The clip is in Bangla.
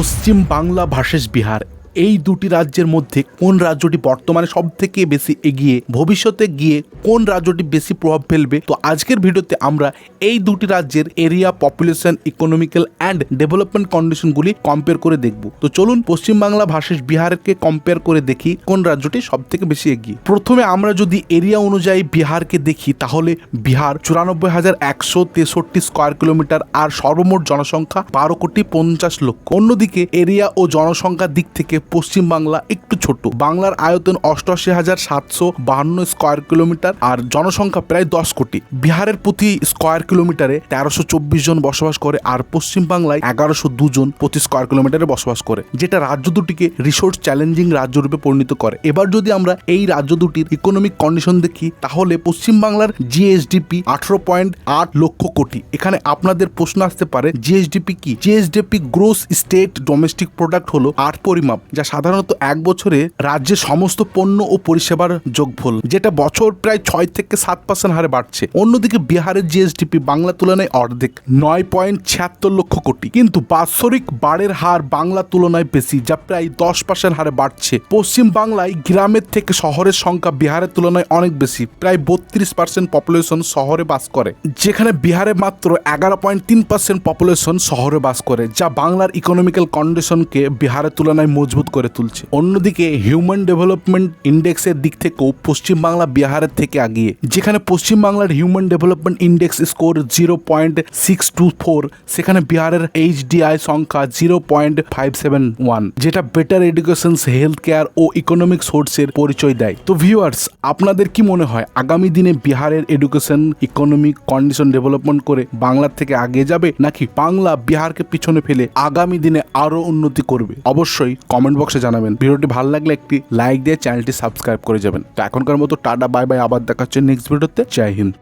পশ্চিম বাংলা ভার্সেস বিহার এই দুটি রাজ্যের মধ্যে কোন রাজ্যটি বর্তমানে সব থেকে বেশি এগিয়ে, ভবিষ্যতে গিয়ে কোন রাজ্যটি বেশি প্রভাব ফেলবে? তো আজকের ভিডিওতে আমরা এই দুটি রাজ্যের area population economical and development কন্ডিশনগুলি compare করে দেখব। তো চলুন পশ্চিমবাংলা ভার্সেস বিহারকে কম্পেয়ার করে দেখি কোন রাজ্যটি সব থেকে বেশি এগিয়ে। প্রথমে আমরা যদি এরিয়া অনুযায়ী বিহারকে দেখি, তাহলে বিহার চুরানব্বই হাজার একশো তেষট্টি স্কোয়ার কিলোমিটার আর সর্বমোট জনসংখ্যা বারো কোটি পঞ্চাশ লক্ষ। অন্যদিকে এরিয়া ও জনসংখ্যার দিক থেকে পশ্চিমবাংলা একটু ছোট। বাংলার আয়তন অষ্টআশি হাজার সাতশো বাহান্ন স্কোয়ার কিলোমিটার আর জনসংখ্যা প্রায় দশ কোটি। বিহারের প্রতি স্কোয়ার কিলোমিটারে তেরোশো চব্বিশ জন বসবাস করে আর পশ্চিমবাংলায় এগারোশো দুজন প্রতি স্কোয়ার কিলোমিটারে বসবাস করে, যেটা রাজ্য দুটিকে রিসোর্স চ্যালেঞ্জিং রাজ্য রূপে পরিণত করে। এবার যদি আমরা এই রাজ্য দুটির ইকোনমিক কন্ডিশন দেখি, তাহলে পশ্চিমবাংলার জিএসডিপি আঠারো পয়েন্ট আট লক্ষ কোটি। এখানে আপনাদের প্রশ্ন আসতে পারে জিএসডিপি কি? GSDP gross state domestic product হলো আট পরিমাপ। যা সাধারণত এক বছরে রাজ্যের সমস্ত পণ্য ও পরিষেবার যোগফল, যেটা বছর প্রায় ছয় থেকে সাত পার্সেন্ট হারে বাড়ছে। অন্যদিকে বিহারের জিএসডিপি বাংলা তুলনায় অর্ধেক, নয় পয়েন্ট ছিয়াত্তর লক্ষ কোটি। কিন্তু বাৎসরিক বাড়ের হার বাংলা তুলনায় বেশি, যা প্রায় দশ পার্সেন্ট হারে বাড়ছে। পশ্চিম বাংলায় গ্রামের থেকে শহরের সংখ্যা বিহারের তুলনায় অনেক বেশি, প্রায় বত্রিশ পার্সেন্ট পপুলেশন শহরে বাস করে। যেখানে বিহারে মাত্র এগারো পয়েন্ট তিন পার্সেন্ট পপুলেশন শহরে বাস করে, যা বাংলার ইকোনমিক্যাল কন্ডিশনকে বিহারের তুলনায় মজবুত করে তুলছে। অন্যদিকে হিউম্যান ডেভেলপমেন্ট ইন্ডেক্সের দিক থেকেও পশ্চিমবাংলা বিহারের থেকে আগিয়ে, যেখানে পশ্চিমবাংলার human development index score zero point six two four সেখানে বিহারের এইচডিআই সংখ্যা zero point five seven one যেটা বেটার এডুকেশন হেলথ কেয়ার ও ইকোনমিক সোর্সের পরিচয় দেয়। তো ভিউয়ার্স আপনাদের কি মনে হয়, আগামী দিনে বিহারের এডুকেশন ইকোনমিক কন্ডিশন ডেভেলপমেন্ট করে বাংলার থেকে আগে যাবে, নাকি বাংলা বিহারকে পিছনে ফেলে আগামী দিনে আরও উন্নতি করবে? অবশ্যই কমেন্ট বক্সে জানাবেন। ভিডিওটি ভালো লাগলে একটি লাইক দিয়ে চ্যানেলটি সাবস্ক্রাইব করে যাবেন। তো এখনকার মতো টাটা বাই বাই আবার দেখাচ্ছে নেক্সট ভিডিওতে। জয় হিন্দ।